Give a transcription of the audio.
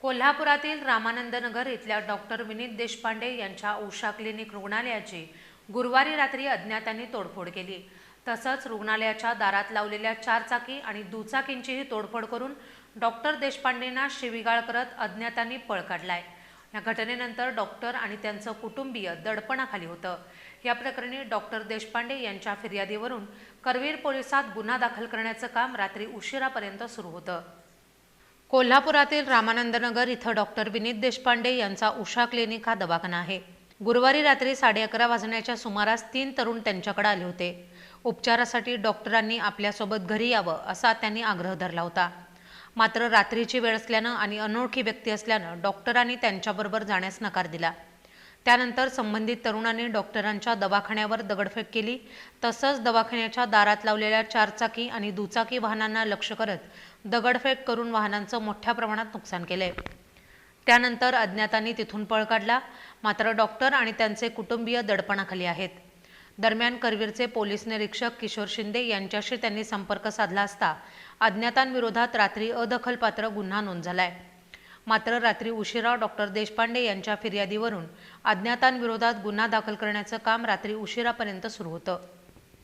कोल्हापुरातील रामानंदनगर इथल्या डॉक्टर विनीत देशपांडे यांच्या उषा क्लिनिक रुग्णालयाची गुरुवारी रात्री अज्ञातांनी तोडफोड केली. तसंच रुग्णालयाच्या दारात लावलेल्या चारचाकी आणि दुचाकींचीही तोडफोड करून डॉक्टर देशपांडेंना शिवीगाळ करत अज्ञातांनी पळ काढलाय. या घटनेनंतर डॉक्टर आणि त्यांचं कुटुंबीय दडपणाखाली होतं. या प्रकरणी डॉक्टर देशपांडे यांच्या फिर्यादीवरून करवीर पोलिसात गुन्हा दाखल करण्याचं काम रात्री उशिरापर्यंत सुरू होतं. कोल्हापुरातील रामानंदनगर इथं डॉक्टर विनीत देशपांडे यांचा उषा क्लिनिक हा दवाखाना आहे. गुरुवारी रात्री साडे अकरा वाजण्याच्या सुमारास तीन तरुण त्यांच्याकडे आले होते. उपचारासाठी डॉक्टरांनी आपल्यासोबत घरी यावं असा त्यांनी आग्रह धरला होता. मात्र रात्रीची वेळ असल्यानं आणि अनोळखी व्यक्ती असल्यानं डॉक्टरांनी त्यांच्याबरोबर जाण्यास नकार दिला. त्यानंतर संबंधित तरुणांनी डॉक्टरांच्या दवाखान्यावर दगडफेक केली. तसंच दवाखान्याच्या दारात लावलेल्या चारचाकी आणि दुचाकी वाहनांना लक्ष करत दगडफेक करून वाहनांचं मोठ्या प्रमाणात नुकसान केलंय. त्यानंतर अज्ञातांनी तिथून पळ काढला. मात्र डॉक्टर आणि त्यांचे कुटुंबीय दडपणाखाली आहेत. दरम्यान करवीरचे पोलीस निरीक्षक किशोर शिंदे यांच्याशी त्यांनी संपर्क साधला असता अज्ञातांविरोधात रात्री अदखलपात्र गुन्हा नोंद झालाय. मात्र रात्री उशिरा डॉक्टर देशपांडे यांच्या फिर्यादीवरून अज्ञातांविरोधात गुन्हा दाखल करण्याचं काम रात्री उशिरापर्यंत सुरू होतं.